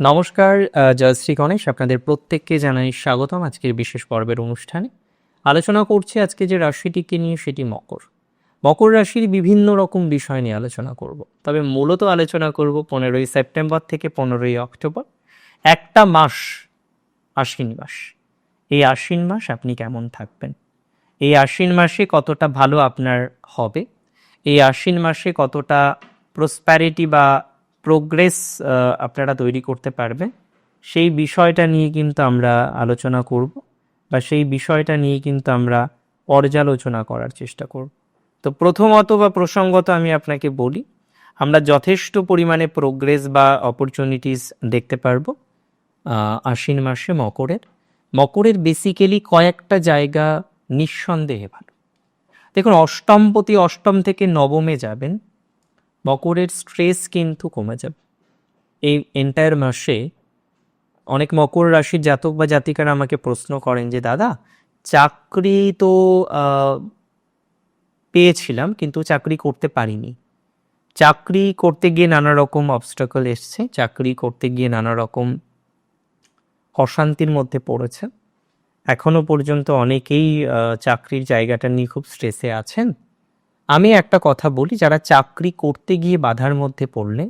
নমস্কার আহ, জয়শ্রী গণেশ আপনাদের প্রত্যেককে জানাই স্বাগতম আজকের বিশেষ পর্বের অনুষ্ঠানে। আলোচনা করছি আজকে যে রাশিটিকে নিয়ে সেটি মকর। মকর রাশির বিভিন্ন রকম বিষয় নিয়ে আলোচনা করব। তবে মূলত আলোচনা করব পনেরোই সেপ্টেম্বর থেকে পনেরোই অক্টোবর। একটা মাস আশ্বিন মাস। এই আশ্বিন মাস আপনি কেমন থাকবেন? এই আশ্বিন মাসে কতটা ভালো আপনার হবে? এই আশ্বিন মাসে কতটা প্রসপ্যারিটি বা প্রোগ্রেস আপনারা তৈরি করতে পারবেন সেই বিষয়টা নিয়ে কিন্তু আমরা আলোচনা করব বা সেই বিষয়টা নিয়ে কিন্তু আমরা পর্যালোচনা করার চেষ্টা করব। তো প্রথমত বা প্রসঙ্গত আমি আপনাকে বলি, আমরা যথেষ্ট পরিমাণে প্রোগ্রেস বা অপরচুনিটিস দেখতে পারব আশ্বিন মাসে মকরের। মকরের বেসিক্যালি কয়েকটা জায়গা নিঃসন্দেহে ভালো। দেখুন, অষ্টমপতি অষ্টম থেকে নবমে যাবেন মকরের স্ট্রেস কিন্তু কমে যাবে। এই এন্টায়ার মাসে অনেক মকর রাশির জাতক বা জাতিকারা আমাকে প্রশ্ন করেন যে, দাদা, চাকরি তো পেয়েছিলাম কিন্তু চাকরি করতে পারিনি। চাকরি করতে গিয়ে নানা রকম অবস্টাকল এসছে। চাকরি করতে গিয়ে নানা রকম অশান্তির মধ্যে পড়েছে। এখনও পর্যন্ত অনেকেই চাকরির জায়গাটা নিয়ে খুব স্ট্রেসে আছেন। আমি একটা কথা বলি, যারা চাকরি করতে গিয়ে বাধার মধ্যে পড়লেন,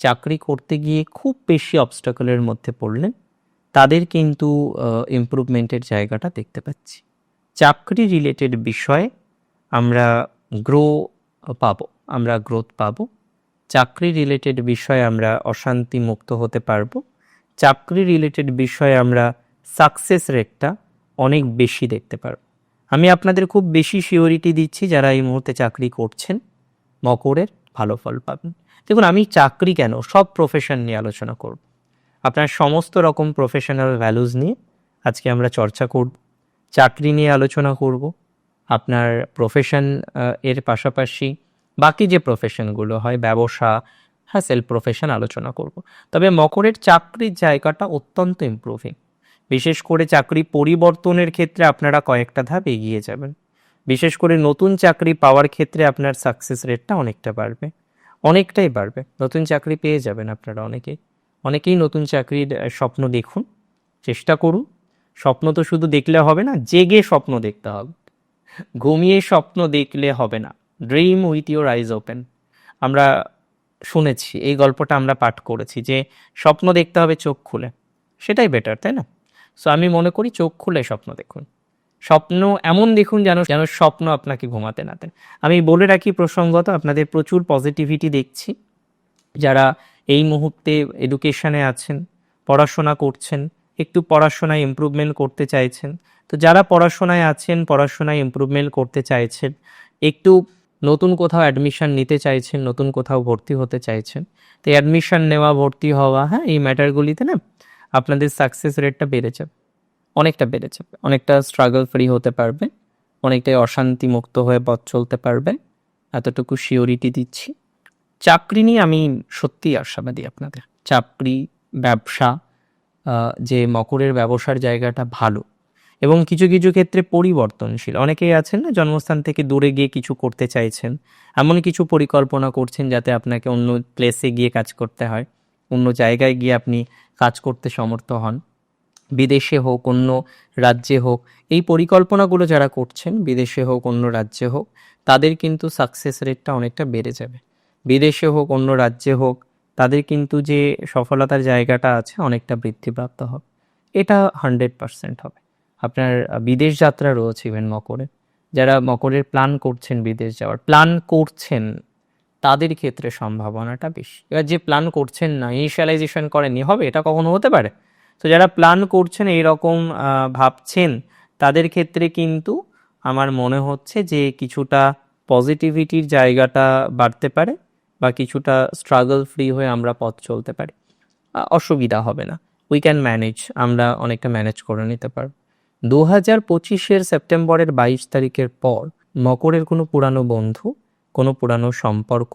চাকরি করতে গিয়ে খুব বেশি অবস্টাকলের মধ্যে পড়লেন, তাদের কিন্তু ইমপ্রুভমেন্টের জায়গাটা দেখতে পাচ্ছি। চাকরি রিলেটেড বিষয়ে আমরা গ্রো পাবো, আমরা গ্রোথ পাবো। চাকরি রিলেটেড বিষয়ে আমরা অশান্তি মুক্ত হতে পারব। চাকরি রিলেটেড বিষয়ে আমরা সাকসেস রেটটা অনেক বেশি দেখতে পারব। আমি আপনাদের খুব বেশি সিওরিটি দিচ্ছি যারা এই মুহূর্তে চাকরি করছেন। মকরের ভালো ফল পাবেন। দেখুন, আমি চাকরি কেন? সব প্রফেশন নিয়ে আলোচনা করব। আপনার সমস্ত রকম প্রফেশনাল ভ্যালুজ নিয়ে আজকে আমরা চর্চা করব। চাকরি নিয়ে আলোচনা করব। আপনার প্রফেশন এর পাশাপাশি বাকি যে প্রফেশনগুলো হয়, ব্যবসা হ্যাঁ সেলফ প্রফেশন আলোচনা করব। তবে মকরের চাকরির জায়গাটা অত্যন্ত ইমপ্রুভিং বিশেষ করে চাকরি পরিবর্তনের ক্ষেত্রে আপনারা কয়েকটা ধাপ এগিয়ে যাবেন। বিশেষ করে নতুন চাকরি পাওয়ার ক্ষেত্রে আপনার সাকসেস রেটটা অনেকটা বাড়বে। অনেকটাই বাড়বে। নতুন চাকরি পেয়ে যাবেন আপনারা অনেকেই অনেকেই নতুন চাকরির স্বপ্ন দেখুন। চেষ্টা করুন। স্বপ্ন তো শুধু দেখলে হবে না, জেগে স্বপ্ন দেখতে হবে। ঘুমিয়ে স্বপ্ন দেখলে হবে না। Dream with your eyes open আমরা শুনেছি, এই গল্পটা আমরা পাঠ করেছি যে স্বপ্ন দেখতে হবে চোখ খুলে। সেটাই বেটার তাই না? সো আমি মনে করি চোখ খুলে স্বপ্ন দেখুন। স্বপ্ন এমন দেখুন যেন যেন স্বপ্ন আপনাকে ঘুমাতে না দেন। আমি বলে রাখি প্রসঙ্গত, আপনাদের প্রচুর পজিটিভিটি দেখছি। যারা এই মুহূর্তে এডুকেশনে আছেন, পড়াশোনা করছেন, একটু পড়াশোনায় ইমপ্রুভমেন্ট করতে চাইছেন। তো যারা পড়াশোনায় আছেন, পড়াশোনায় ইমপ্রুভমেন্ট করতে চাইছেন, একটু নতুন কোথাও অ্যাডমিশন নিতে চাইছেন, নতুন কোথাও ভর্তি হতে চাইছেন, তো অ্যাডমিশন নেওয়া, ভর্তি হওয়া হ্যাঁ এই ম্যাটারগুলিতে না আপনাদের সাকসেস রেটটা বেড়ে যাবে। অনেকটা বেড়ে যাবে। অনেকটা স্ট্রাগল ফ্রি হতে পারবে অনেকটাই অশান্তি মুক্ত হয়ে পথ চলতে পারবে এতটুকু শিওরিটি দিচ্ছি। চাকরি নিয়ে আমি সত্যিই আশাবাদী আপনাদের। চাকরি, ব্যবসা যে মকরের ব্যবসার জায়গাটা ভালো এবং কিছু কিছু ক্ষেত্রে পরিবর্তনশীল। অনেকেই আছেন না, জন্মস্থান থেকে দূরে গিয়ে কিছু করতে চাইছেন। এমন কিছু পরিকল্পনা করছেন যাতে আপনাকে অন্য প্লেসে গিয়ে কাজ করতে হয়। অন্য জায়গায় গিয়ে আপনি কাজ করতে সমর্থ হন। বিদেশে হোক, অন্য রাজ্যে হোক, এই পরিকল্পনাগুলো যারা করছেন, বিদেশে হোক, অন্য রাজ্যে হোক, তাদের কিন্তু সাকসেস রেটটা অনেকটা বেড়ে যাবে। বিদেশে হোক, অন্য রাজ্যে হোক, তাদের কিন্তু যে সফলতার জায়গাটা আছে অনেকটা বৃদ্ধিপ্রাপ্ত হবে। এটা হান্ড্রেড পার্সেন্ট হবে। আপনার বিদেশ যাত্রা রয়েছে ইভেন মকরে যারা মকরের প্ল্যান করছেন বিদেশ যাওয়ার প্ল্যান করছেন তাদের ক্ষেত্রে সম্ভাবনাটা বেশি। এবার যে প্ল্যান করছেন না ইনিশিয়ালাইজেশন করেনি হবে? এটা কখনো হতে পারে। তো যারা প্ল্যান করছেন, এইরকম ভাবছেন, তাদের ক্ষেত্রে কিন্তু আমার মনে হচ্ছে যে কিছুটা পজিটিভিটির জায়গাটা বাড়তে পারে বা কিছুটা স্ট্রাগল ফ্রি হয়ে আমরা পথ চলতে পারি। অসুবিধা হবে না। উই ক্যান ম্যানেজ আমরা অনেকটা ম্যানেজ করে নিতে পারব। দু হাজার পঁচিশের সেপ্টেম্বরের বাইশ তারিখের পর মকরের কোনো পুরানো বন্ধু কোনো পুরানো সম্পর্ক,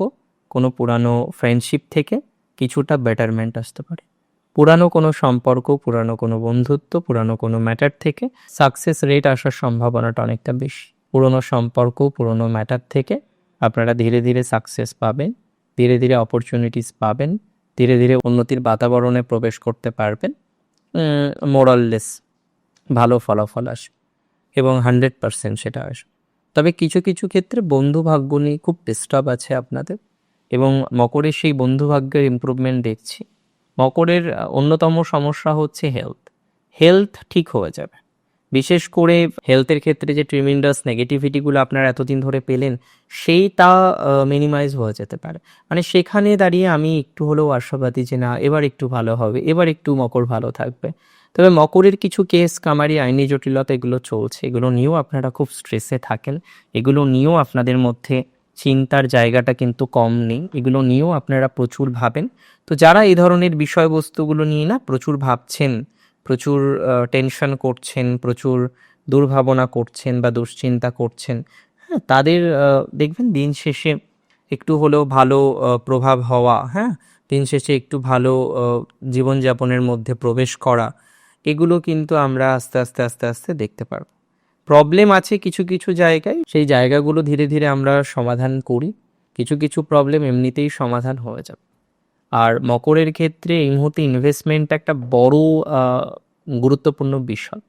কোনো পুরানো ফ্রেন্ডশিপ থেকে কিছুটা বেটারমেন্ট আসতে পারে। পুরানো কোনো সম্পর্ক, পুরানো কোনো বন্ধুত্ব, পুরানো কোনো ম্যাটার থেকে সাকসেস রেট আসার সম্ভাবনাটা অনেকটা বেশি। পুরনো সম্পর্ক, পুরনো ম্যাটার থেকে আপনারা ধীরে ধীরে সাকসেস পাবেন, ধীরে ধীরে অপরচুনিটিস পাবেন, ধীরে ধীরে উন্নতির বাতাবরণে প্রবেশ করতে পারবেন মোরাললেস ভালো ফলাফল আসবে এবং হান্ড্রেড পার্সেন্ট সেটা আসবে। তবে কিছু কিছু ক্ষেত্রে বন্ধু ভাগ্য নিয়ে খুব ডিস্টার্ব আছে আপনাদের এবং মকরের সেই বন্ধু ভাগ্যের ইম্প্রুভমেন্ট দেখছি। মকরের অন্যতম সমস্যা হচ্ছে হেলথ হেলথ ঠিক হয়ে যাবে। বিশেষ করে হেলথের ক্ষেত্রে যে ট্রিমিন্ডাস নেগেটিভিটিগুলো আপনারা এতদিন ধরে পেলেন সেই তা মিনিমাইজ হয়ে যেতে পারে। মানে সেখানে দাঁড়িয়ে আমি একটু হলেও আশাবাদী যে না, এবার একটু ভালো হবে, এবার একটু মকর ভালো থাকবে। তবে মকরের কিছু কেস কামারি আইনি জটিলতা এগুলো চলছে। এগুলো নিয়েও আপনারা খুব স্ট্রেসে থাকেন। এগুলো নিয়েও আপনাদের মধ্যে চিন্তার জায়গাটা কিন্তু কম নেই। এগুলো নিয়েও আপনারা প্রচুর ভাবেন। তো যারা এই ধরনের বিষয়বস্তুগুলো নিয়ে না প্রচুর ভাবছেন, প্রচুর টেনশন করছেন, প্রচুর দুর্ভাবনা করছেন বা দুশ্চিন্তা করছেন হ্যাঁ তাদের দেখবেন দিন শেষে একটু হলেও ভালো প্রভাব হওয়া হ্যাঁ দিন শেষে একটু ভালো জীবনযাপনের মধ্যে প্রবেশ করা এগুলো কিন্তু আমরা আস্তে আস্তে আস্তে আস্তে দেখতে পারব। প্রবলেম আছে কিছু কিছু জায়গায়। সেই জায়গাগুলো ধীরে ধীরে আমরা সমাধান করি। কিছু কিছু প্রবলেম এমনিতেই সমাধান হয়ে যাবে। আর মকরের ক্ষেত্রে এই মুহূর্তে ইনভেস্টমেন্ট একটা বড় গুরুত্বপূর্ণ বিষয়।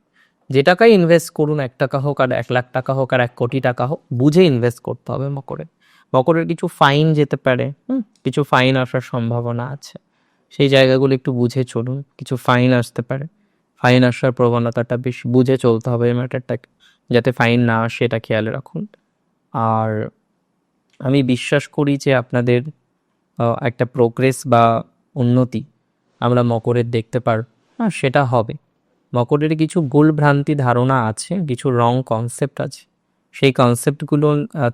যে টাকায় ইনভেস্ট করুন, এক টাকা হোক আর এক লাখ টাকা হোক আর এক কোটি টাকা হোক, বুঝে ইনভেস্ট করতে হবে মকরের। মকরের কিছু ফাইন যেতে পারে কিছু ফাইন আসার সম্ভাবনা আছে। সেই জায়গাগুলো একটু বুঝে চলুন, কিছু ফাইন আসতে পারে। ফাইন আসার প্রবণতাটা বেশ বুঝে চলতে হবে এই ম্যাটারটাকে, যাতে ফাইন না আসে, এটা খেয়াল রাখুন। আর আমি বিশ্বাস করি যে আপনাদের একটা প্রোগ্রেস বা উন্নতি আমরা মকরের দেখতে পার হ্যাঁ সেটা হবে। মকরের কিছু ভুল ভ্রান্তি ধারণা আছে, কিছু রং কনসেপ্ট আছে। সেই কনসেপ্টগুলো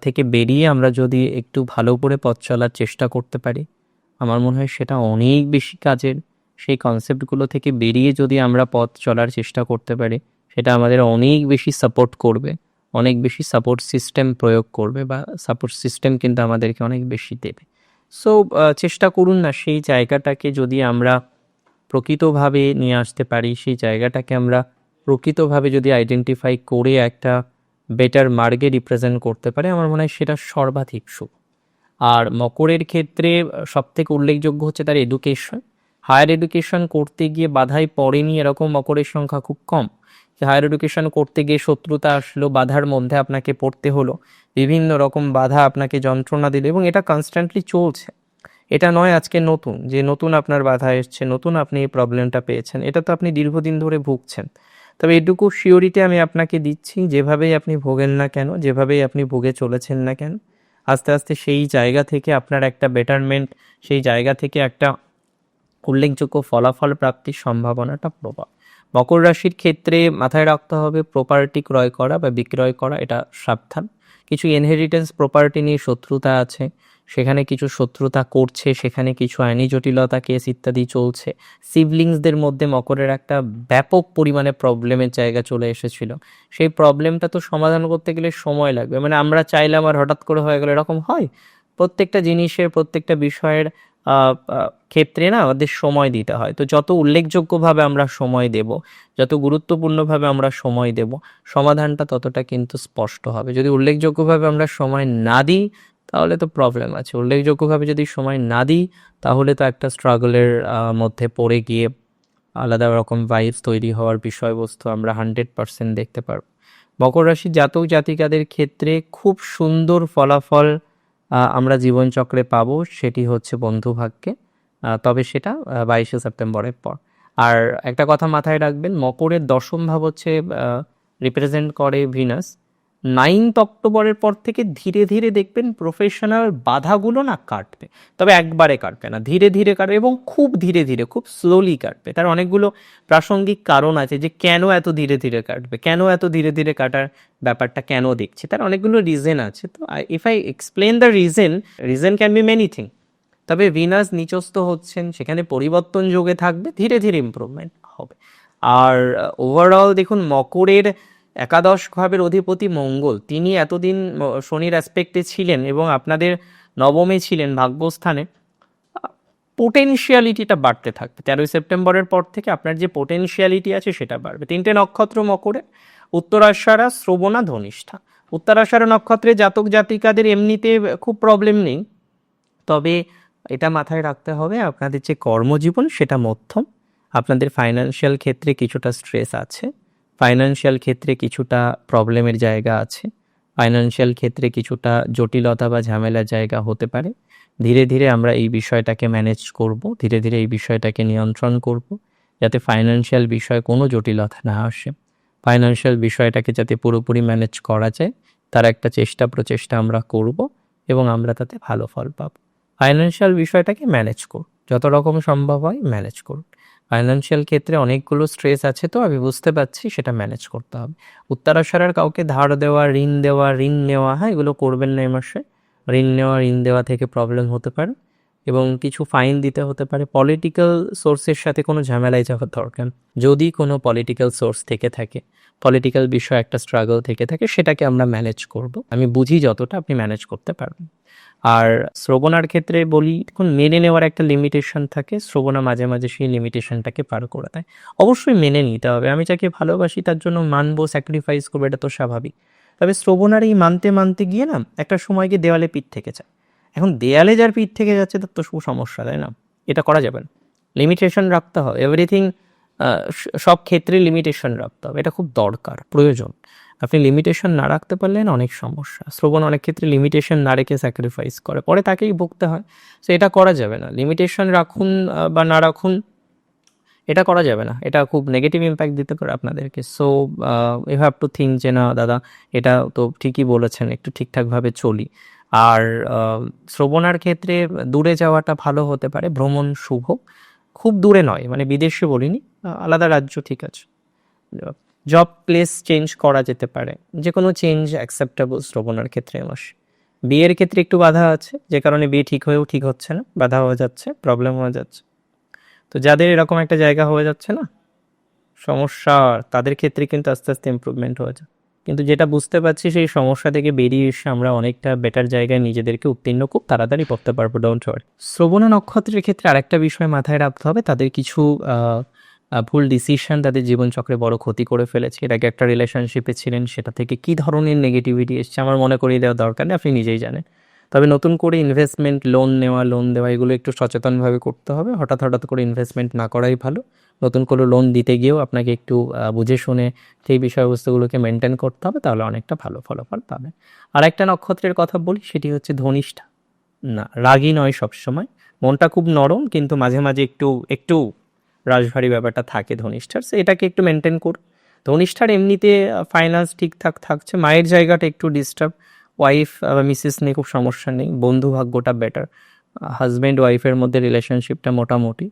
থেকে বেরিয়ে আমরা যদি একটু ভালো করে পথ চলার চেষ্টা করতে পারি, আমার মনে হয় সেটা অনেক বেশি কাজের সেই কনসেপ্টগুলো থেকে বেরিয়ে যদি আমরা পথ চলার চেষ্টা করতে পারি, সেটা আমাদের অনেক বেশি সাপোর্ট করবে, অনেক বেশি সাপোর্ট সিস্টেম প্রয়োগ করবে বা সাপোর্ট সিস্টেম কিন্তু আমাদেরকে অনেক বেশি দেবে। সো চেষ্টা করুন না, সেই জায়গাটাকে যদি আমরা প্রকৃতভাবে নিয়ে আসতে পারি, সেই জায়গাটাকে আমরা প্রকৃতভাবে যদি আইডেন্টিফাই করে একটা বেটার মার্গে রিপ্রেজেন্ট করতে পারে, আমার মনে হয় সেটা সর্বাধিক শুভ। আর মকরের ক্ষেত্রে সব থেকে উল্লেখযোগ্য হচ্ছে তার এডুকেশন হায়ার এডুকেশন করতে গিয়ে বাধাই পড়েনি, এরকম মকরের সংখ্যা খুব কম। যে হায়ার এডুকেশন করতে গিয়ে শত্রুতা আসলো, বাধার মধ্যে আপনাকে পড়তে হলো, বিভিন্ন রকম বাধা আপনাকে যন্ত্রণা দিল এবং এটা কনস্ট্যান্টলি চলছে। এটা নয় আজকে নতুন, যে নতুন আপনার বাধা এসছে, নতুন আপনি এই প্রবলেমটা পেয়েছেন, এটা তো আপনি দীর্ঘদিন ধরে ভুগছেন। তবে এটুকু শিওরিটি আমি আপনাকে দিচ্ছি, যেভাবেই আপনি ভোগেন না কেন, যেভাবেই আপনি ভুগে চলেছেন না কেন, আস্তে আস্তে সেই জায়গা থেকে আপনার একটা বেটারমেন্ট সেই জায়গা থেকে একটা উল্লেখযোগ্য ফলাফল প্রাপ্তির সম্ভাবনাটা প্রবল। মকর রাশির ক্ষেত্রে মাথায় রাখতে হবে প্রপার্টি ক্রয় করা বা বিক্রয় করা, এটা সাবধান। কিছু ইনহেরিটেন্স প্রপার্টি নিয়ে শত্রুতা আছে, সেখানে কিছু শত্রুতা করছে, সেখানে কিছু আইনি জটিলতা কেস ইত্যাদি চলছে। সিবলিংসদের মধ্যে মকরের একটা ব্যাপক পরিমাণে প্রবলেমের জায়গা চলে এসেছিল। সেই প্রবলেমটা তো সমাধান করতে গেলে সময় লাগবে। মানে আমরা চাইলাম আর হঠাৎ করে হয়ে গেল, এরকম হয়? প্রত্যেকটা জিনিসের, প্রত্যেকটা বিষয়ের ক্ষেত্রে না আমাদের সময় দিতে হয়। তো যত উল্লেখযোগ্যভাবে আমরা সময় দেব, যত গুরুত্বপূর্ণভাবে আমরা সময় দেব, সমাধানটা ততটা কিন্তু স্পষ্ট হবে। যদি উল্লেখযোগ্যভাবে আমরা সময় না দিই, তাহলে তো প্রবলেম আছে। উল্লেখযোগ্যভাবে যদি সময় না দিই, তাহলে তো একটা স্ট্রাগলের মধ্যে পড়ে গিয়ে আলাদা রকম ভাইবস তৈরি হওয়ার বিষয়বস্তু আমরা হান্ড্রেড পার্সেন্ট দেখতে পারব। মকর রাশির জাতক জাতিকাদের ক্ষেত্রে খুব সুন্দর ফলাফল আমরা জীবনচক্রে পাবো সেটি হচ্ছে বন্ধু ভাগ্যে আহ, তবে সেটা বাইশে সেপ্টেম্বরের পর। আর একটা কথা মাথায় রাখবেন মকরের দশম ভাব হচ্ছে রিপ্রেজেন্ট করে ভিনাস নাইনথ অক্টোবরের পর থেকে ধীরে ধীরে দেখবেন প্রফেশনাল বাধাগুলো না কাটবে। তবে একবারে কাটবে না, ধীরে ধীরে কাটবে এবং খুব ধীরে ধীরে, খুব স্লোলি কাটবে। তার অনেকগুলো প্রাসঙ্গিক কারণ আছে যে কেন এত ধীরে ধীরে কাটবে, কেন এত ধীরে ধীরে কাটার ব্যাপারটা কেন দেখছি, তার অনেকগুলো রিজন আছে। তো if I explain the reason reason can be many thing তবে ভিনাস নিচস্ত হচ্ছেন, সেখানে পরিবর্তন যোগে থাকবে, ধীরে ধীরে ইম্প্রুভমেন্ট হবে। আর ওভারঅল দেখুন, মকরের একাদশ ভাবের অধিপতি মঙ্গল। তিনি এতদিন শনির অ্যাসপেক্টে ছিলেন এবং আপনাদের নবমে ছিলেন ভাগ্যস্থানে। পোটেনশিয়ালিটিটা বাড়তে থাকবে। তেরোই সেপ্টেম্বরের পর থেকে আপনার যে পোটেনশিয়ালিটি আছে সেটা বাড়বে। তিনটে নক্ষত্র মকরে উত্তরাশারা শ্রবণা, ধনিষ্ঠা। উত্তরাশারা নক্ষত্রে জাতক জাতিকাদের এমনিতে খুব প্রবলেম নেই। তবে এটা মাথায় রাখতে হবে, আপনাদের যে কর্মজীবন সেটা মধ্যম। আপনাদের ফাইন্যান্সিয়াল ক্ষেত্রে কিছুটা স্ট্রেস আছে। ফাইন্যান্সিয়াল ক্ষেত্রে কিছুটা প্রবলেমের জায়গা আছে। ফাইন্যান্সিয়াল ক্ষেত্রে কিছুটা জটিলতা বা ঝামেলার জায়গা হতে পারে। ধীরে ধীরে আমরা এই বিষয়টাকে ম্যানেজ করব, ধীরে ধীরে এই বিষয়টাকে নিয়ন্ত্রণ করব, যাতে ফাইন্যান্সিয়াল বিষয়ে কোনো জটিলতা না আসে। ফাইন্যান্সিয়াল বিষয়টাকে যাতে পুরোপুরি ম্যানেজ করা যায়, তার একটা চেষ্টা প্রচেষ্টা আমরা করব এবং আমরা তাতে ভালো ফল পাবো। ফাইন্যান্সিয়াল বিষয়টাকে ম্যানেজ করুন যত রকম সম্ভব হয় ম্যানেজ করুন ফাইন্যান্সিয়াল ক্ষেত্রে অনেকগুলো স্ট্রেস আছে তো আমি বুঝতে পারছি সেটা ম্যানেজ করতে হবে। উত্তরাশারার কাউকে ধার দেওয়া, ঋণ দেওয়া, ঋণ নেওয়া হ্যাঁ এগুলো করবেন না এই মাসে। ঋণ নেওয়া, ঋণ দেওয়া থেকে প্রবলেম হতে পারে এবং কিছু ফাইন দিতে হতে পারে। পলিটিক্যাল সোর্সের সাথে কোনো ঝামেলায় যাওয়ার দরকার যদি কোনো পলিটিক্যাল সোর্স থেকে থাকে পলিটিক্যাল বিষয় একটা স্ট্রাগল থেকে থাকে, সেটাকে আমরা ম্যানেজ করব। আমি বুঝি যতটা আপনি ম্যানেজ করতে পারবেন। আর শ্রবণার ক্ষেত্রে বলি এখন মেনে নেওয়ার একটা লিমিটেশন থাকে, শ্রবণা মাঝে মাঝে সেই লিমিটেশনটাকে পার করে দেয়। অবশ্যই মেনে নিতে হবে। আমি যাকে ভালোবাসি তার জন্য মানবো স্যাক্রিফাইস করব, এটা তো স্বাভাবিক। তবে শ্রবণার এই মানতে মানতে গিয়ে না, একটা সময় গিয়ে দেওয়ালে পিঠ থেকে যায়। এখন দেয়ালে যার পিঠ থেকে যাচ্ছে, তার তো সমস্যা তাই না? এটা করা যাবে না। লিমিটেশন রাখতে হবে। এভরিথিং সব ক্ষেত্রে লিমিটেশন রাখতে হবে। এটা খুব দরকার, প্রয়োজন। আপনি লিমিটেশন না রাখতে পারলেন অনেক সমস্যা। শ্রবণ অনেক ক্ষেত্রে লিমিটেশন না রেখে স্যাক্রিফাইস করে। পরে তাকেই ভুগতে হয়। সো এটা করা যাবে না। লিমিটেশন রাখুন বা না রাখুন, এটা করা যাবে না। এটা খুব নেগেটিভ ইম্প্যাক্ট দিতে পারে আপনাদেরকে। So you have to think যে না, দাদা, এটা তো ঠিকই বলেছেন, একটু ঠিকঠাকভাবে চলি। আর শ্রবণার ক্ষেত্রে দূরে যাওয়াটা ভালো হতে পারে। ভ্রমণ শুভ। খুব দূরে নয়। মানে বিদেশে বলিনি আলাদা রাজ্য ঠিক আছে। জব প্লেস চেঞ্জ করা যেতে পারে। যে কোনো চেঞ্জ অ্যাকসেপ্টেবল শ্রবণার ক্ষেত্রে আমার বিয়ের ক্ষেত্রে একটু বাধা আছে, যে কারণে বিয়ে ঠিক হয়েও ঠিক হচ্ছে না, বাধা হয়ে যাচ্ছে প্রবলেম হয়ে যাচ্ছে। তো যাদের এরকম একটা জায়গা হয়ে যাচ্ছে না, সমস্যা, তাদের ক্ষেত্রে কিন্তু আস্তে আস্তে ইমপ্রুভমেন্ট হয়ে যায় কিন্তু যেটা বুঝতে পারছি, সেই সমস্যা থেকে বেরিয়ে এসে আমরা অনেকটা বেটার জায়গায় নিজেদেরকে উত্তীর্ণ খুব তাড়াতাড়ি করতে পারব ডোন্ট ওয়ারি শ্রবণ নক্ষত্রের ক্ষেত্রে আরেকটা বিষয় মাথায় রাখতে হবে, তাদের কিছু ভুল ডিসিশন তাদের জীবনচক্রে বড় ক্ষতি করে ফেলেছে। এর আগে একটা রিলেশনশিপে ছিলেন, সেটা থেকে কি ধরনের নেগেটিভিটি এসছে আমার মনে করিয়ে দেওয়া দরকার নেই, আপনি নিজেই জানেন। তবে নতুন করে ইনভেস্টমেন্ট লোন নেওয়া লোন দেওয়া, এগুলো একটু সচেতনভাবে করতে হবে। হঠাৎ হঠাৎ করে ইনভেস্টমেন্ট না করাই ভালো। নতুন করে লোন দিতে গিয়েও আপনাকে একটু বুঝে শুনে সেই বিষয়বস্তুগুলোকে মেনটেন করতে হবে, তাহলে অনেকটা ভালো ফলাফল পাবেন। আর একটা নক্ষত্রের কথা বলি, সেটি হচ্ছে ধনিষ্ঠা। না, রাগী নয় সবসময়। মনটা খুব নরম, কিন্তু মাঝে মাঝে একটু একটু রাজভারী ব্যাপারটা থাকে ধনিষ্ঠার সে এটাকে একটু মেনটেন কর। ধনিষ্ঠার এমনিতে ফাইন্যান্স ঠিকঠাক থাকছে, মায়ের জায়গাটা একটু ডিস্টার্ব ওয়াইফ বা মিসেস নিয়ে খুব সমস্যা নেই, বন্ধু ভাগ্যটা বেটার হাজব্যান্ড ওয়াইফের মধ্যে রিলেশনশিপটা মোটামুটি।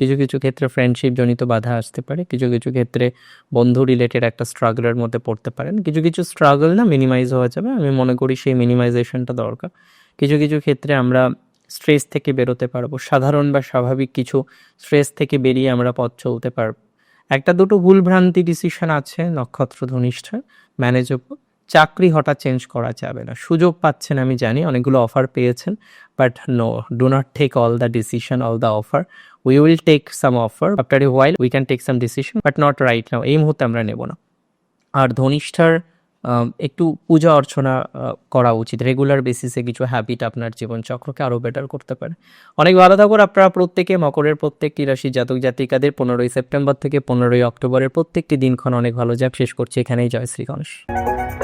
কিছু কিছু ক্ষেত্রে ফ্রেন্ডশিপ জনিত বাধা আসতে পারে, কিছু কিছু ক্ষেত্রে বন্ধু রিলেটেড একটা স্ট্রাগলের মধ্যে পড়তে পারেন। কিছু কিছু স্ট্রাগল না মিনিমাইজ হওয়া যাবে, আমি মনে করি সেই মিনিমাইজেশনটা দরকার। কিছু কিছু ক্ষেত্রে আমরা স্ট্রেস থেকে বেরোতে পারব। সাধারণ বা স্বাভাবিক কিছু স্ট্রেস থেকে বেরিয়ে আমরা পথ চলতে পারব। একটা দুটো ভুল ভ্রান্তি ডিসিশন আছে, নক্ষত্র ধনিষ্ঠা ম্যানেজেবল চাকরি হঠাৎ চেঞ্জ করা যাবে না। সুযোগ পাচ্ছেন, আমি জানি, অনেকগুলো অফার পেয়েছেন but no do not take all the decision all the offer we will take some offer after a while we can take some decision but not right now এই মুহূর্তে আমরা নেব না। আর ধনিষ্ঠার একটু পূজা অর্চনা করা উচিত। রেগুলার বেসিসে কিছু হ্যাবিট আপনার জীবনচক্রকে আরও বেটার করতে পারে। অনেক ভালো থাকুন আপনারা প্রত্যেকে। মকরের প্রত্যেকটি রাশি জাতক জাতিকাদের পনেরোই সেপ্টেম্বর থেকে পনেরোই অক্টোবরের প্রত্যেকটি দিনক্ষণ অনেক ভালো যাক। শেষ করছি এখানেই। জয় শ্রী গণেশ।